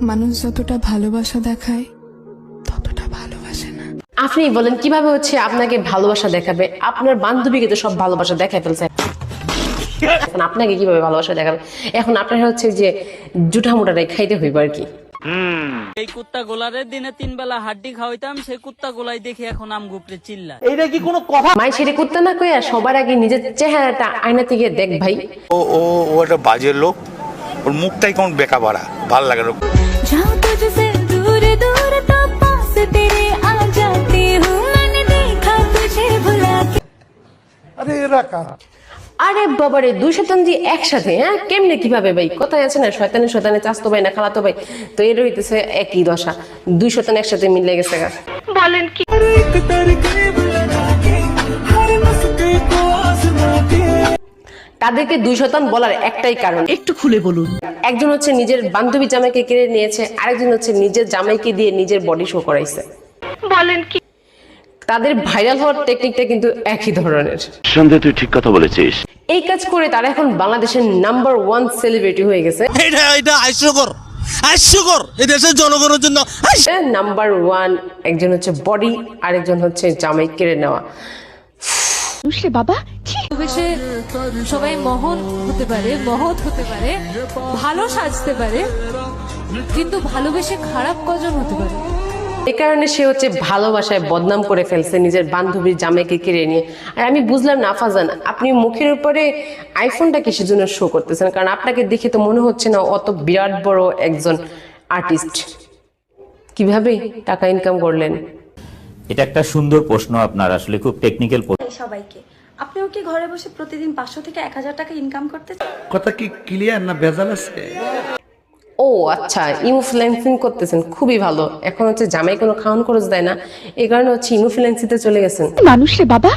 মানুষ যতটা ভালোবাসা দেখায় ততটা ভালোবাসে না। আপনি বলেন কীভাবে হচ্ছে আপনাকে ভালোবাসা দেখাবে? আপনার বান্ধবীকে তো সব ভালোবাসা দেখায় ফেলছে। এখন আপনাকে কীভাবে ভালোবাসা দেখাবে? এখন আপনার হচ্ছে যে জুঠা মুটাটাই খাইতে হইব আর কি। এই কুত্তা গোলারের দিনে তিন বেলা হাড্ডি খাওয়াইতাম সেই কুত্তা গোলাই দেখে এখন আম গুপড়ে চিল্লা মাই ছেড়ে করতে না কইয়া সবার আগে নিজের চেহারাটা আয়না থেকে দেখ ভাই। ও ও ও একটা বাজে লোক। ওর মুখটাই কেমন বেকা বাড়া ভালো লাগে না। আরে বাবারে দুই শতাংশ একসাথে হ্যাঁ? কেমনে কীভাবে ভাই? কোথায় আছে না শয়তানে শয়তানে চাস্তো ভাই না খালাতো ভাই। তো এর হইতেছে একই দশা দুই শতান একসাথে মিলে গেছে গা। তাদেরকে দুই শতান বলার একটাই কারণ। একটু খুলে বলুন। একজন হচ্ছে নিজের বান্ধবী জামাইকে কেড়ে নিয়েছে আরেকজন হচ্ছে নিজের জামাইকে দিয়ে নিজের বডি শো করাইছে। বলেন কি? তাদের ভাইরাল হওয়ার টেকনিকটা কিন্তু একই ধরনের। সন্দেহ তুই ঠিক কথা বলেছিস। এই কাজ করে তারা এখন বাংলাদেশের নাম্বার ওয়ান সেলিব্রিটি হয়ে গেছে। এটা এটা হাস্যকর। হাস্যকর। এই দেশের জনগণের জন্য নাম্বার ওয়ান একজন হচ্ছে বডি আরেকজন হচ্ছে জামাই কেড়ে নেওয়া। বুঝলে বাবা? সবাই মহৎ হতে পারে মহৎ হতে পারে ভালো সাজতে পারে কিন্তু ভালোবেসে খারাপ কজন হতে পারে? এই কারণে সে হচ্ছে ভালোবাসায় বদনাম করে ফেলছে নিজের বান্ধবীর জামাইকে কেড়ে নিয়ে। আর আমি বুঝলাম না আফাজান আপনি মুখের উপরে আইফোনটা কিসের জন্য শো করতেছেন? কারণ আপনাকে দেখে তো মনে হচ্ছে না অত বিরাট বড় একজন আর্টিস্ট কীভাবে টাকা ইনকাম করলেন? এটা একটা সুন্দর প্রশ্ন আপনার আসলে খুব টেকনিক্যাল সবাইকে আপনিও কি ঘরে বসে প্রতিদিন পাঁচশো থেকে এক হাজার টাকা ইনকাম করতে কথা কি ক্লিয়ার না ভেজাল আছে? ও আচ্ছা ইনফ্লুয়েন্সিং করতেছেন খুবই ভালো। এখন হচ্ছে জামাই কোনো খাওয়ান খরচ দেয় না এই কারণে হচ্ছে ইনফ্লুয়েন্সিতে চলে গেছেন। মানুষ রে বাবা?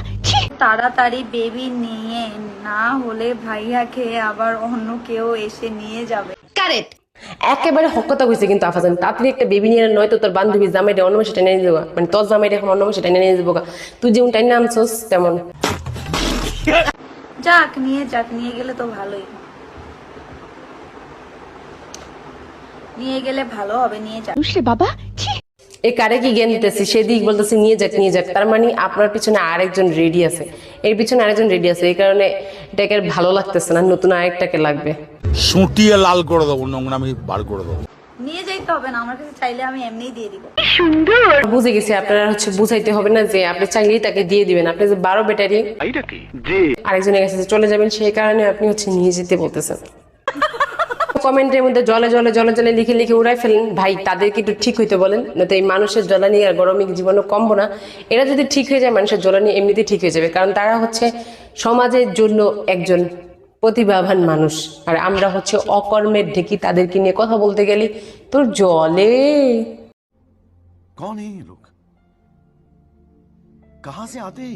তাড়াতাড়ি বেবি নিয়ে না হলে ভাইয়াকে আবার অন্য কেউ এসে নিয়ে যাবে। কারেক্ট। একেবারে হকতা কইছে কিন্তু আফাজান তাড়াতাড়ি একটা বেবি নিয়ে নয় তো তোর বান্ধবী জামাইটা অন্য মাসে টেনে নিয়ে যাব মানে তোর জামাইটা এখন অন্য মাসে টেনে নিয়ে যাব গা। তুই যেমন টাইনে আনছোস তেমন। যাক নিয়ে যাক নিয়ে গেলে তো ভালোই। নিয়ে গেলে ভালো হবে নিয়ে যাক বাবা? ছি। এই কারে কি জ্ঞান দিতেছি? সেদিক বলতেছি নিয়ে যাক নিয়ে যাক। তার মানে আপনার পিছনে আরেকজন রেডি আছে। এর পিছনে আরেকজন রেডি আছে। এই কারণে এটাকে ভালো লাগতেছে না নতুন আরেকটাকে লাগবে। সুটিয়ে লাল করে দেবো নোংরা আমি বার করে দেবো। নিয়ে যেতে হবে না আমার কাছে চাইলে আমি এমনিই দিয়ে দিব। বুঝে গেছি আপনারা হচ্ছে বুঝাইতে হবে না যে আপনি চাইলেই তাকে দিয়ে দিবেন। আপনি যে বারো ব্যাটারি আরেকজনের কাছে চলে যাবেন সেই কারণে আপনি হচ্ছে নিয়ে যেতে বলতেছেন। কমেন্টের মধ্যে জলে জলে জলে জলে লিখে লিখে উড়াই ফেলেন ভাই, তাদেরকে একটু ঠিক হইতে বলেন নয়তো এই মানুষের জ্বলানি আর গরমে জীবনও কমবো না। এরা যদি ঠিক হয়ে যায়, মানুষের জ্বালানি এমনিতেই ঠিক হয়ে যাবে। কারণ তারা হচ্ছে সমাজের জন্য একজন প্রতিভাবান মানুষ। আর আমরা হচ্ছে অকর্মের ঢেকি তাদেরকে নিয়ে কথা বলতে গেলে তোর জলে। কন লোক কাহা সে আতে?